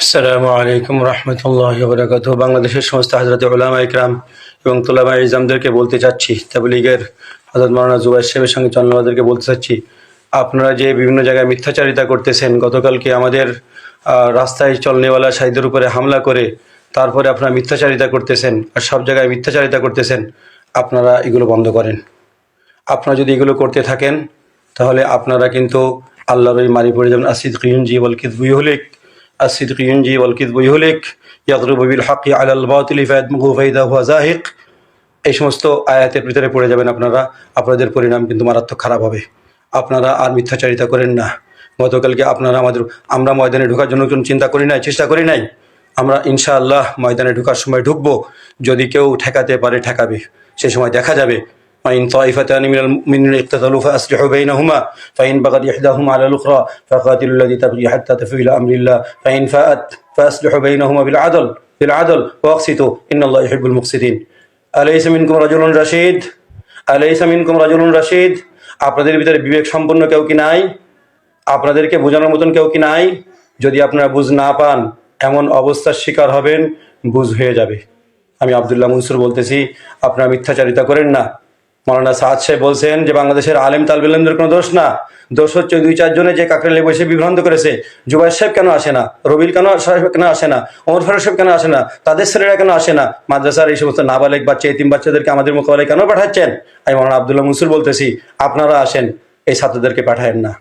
আসসালামু আলাইকুম রহমতুল্লাহ বরকাত বাংলাদেশের সমস্ত হাজরত ওলামা ইকরাম এবং তোলামা ইজামদেরকে বলতে চাচ্ছি, তাবলীগের হজরত মৌলানা জুবাইর সাহেবের সঙ্গে চন্দ্রবাদেরকে বলতে চাচ্ছি, আপনারা যে বিভিন্ন জায়গায় মিথ্যাচারিতা করতেছেন গতকালকে আমাদের রাস্তায় চলনেওয়ালা সাহিদের উপরে হামলা করে তারপরে আপনারা মিথ্যাচারিতা করতেছেন আর সব জায়গায় মিথ্যাচারিতা করতেছেন, আপনারা এগুলো বন্ধ করেন। আপনারা যদি এগুলো করতে থাকেন, তাহলে আপনারা কিন্তু আল্লাহর ওই মারি পড়ে যাবেন। আসিদ কিউনজি বলকিদ বুইহলিক আসিদ কিউনজি বলকিদ বুইহলিক ইয়াকরুবিল হাকি আলাল বাতিলি ফায়াদমুহু ফাইদা হুয়া জাহিক এই সমস্ত আয়াতের ভিতরে পড়ে যাবেন আপনারা। আপনাদের পরিণাম কিন্তু মারাত্মক খারাপ হবে। আপনারা আর মিথ্যাচারিতা করেন না। গতকালকে আপনারা আমাদের আমরা ময়দানে ঢোকার জন্য কোনো চিন্তা করি নাই, চেষ্টা করি নাই। আমরা ইনশাআল্লাহ ময়দানে ঢোকার সময় ঢুকবো। যদি কেউ ঠেকাতে পারে, ঠেকাবে। সে সময় দেখা যাবে। وإن طائفتان من المؤمنين اقتتلوا فأصلحوا بينهما فإن بغت إحداهما على الأخرى فقاتلوا الذي تبغي حتى تفيء إلى أمر الله فإن فاءت فأصلحوا بينهما بالعدل بالعدل وأقسطوا إن الله يحب المقسطين أليس منكم رجل رشيد أليس منكم رجل رشيد আপনাদের ভিতরে বিবেক সম্পন্ন কেউ কি নাই আপনাদেরকে বোঝানোর মতন কেউ কি নাই যদি আপনারা বুঝ না পান এমন অবস্থার শিকার হবেন বুঝ হয়ে যাবে আমি আবদুল্লাহ মনসুর বলতেছি আপনারা মিথ্যাচারিতা করেন না মৌলানা সাহাদ সাহেব বলছেন যে, বাংলাদেশের আলেম তালবিলমদের কোনো দোষ না। দোষ হচ্ছে দুই চারজনে যে কাকরেলে বসে বিভ্রান্ত করেছে। জুবাই সাহেব কেন আসে না? রবিল কেন সাহেব কেন আসে না? অমর ফারুক সাহেব কেন আসে না? তাদের ছেলেরা কেন আসে না? মাদ্রাসার এই সমস্ত নাবালেক বাচ্চা, এতিম বাচ্চাদেরকে আমাদের মোকাবেলায় কেন পাঠাচ্ছেন? আমি মৌলানা আবদুল্লাহ মনসুর বলতেছি, আপনারা আসেন, এই ছাত্রদেরকে পাঠায়েন না।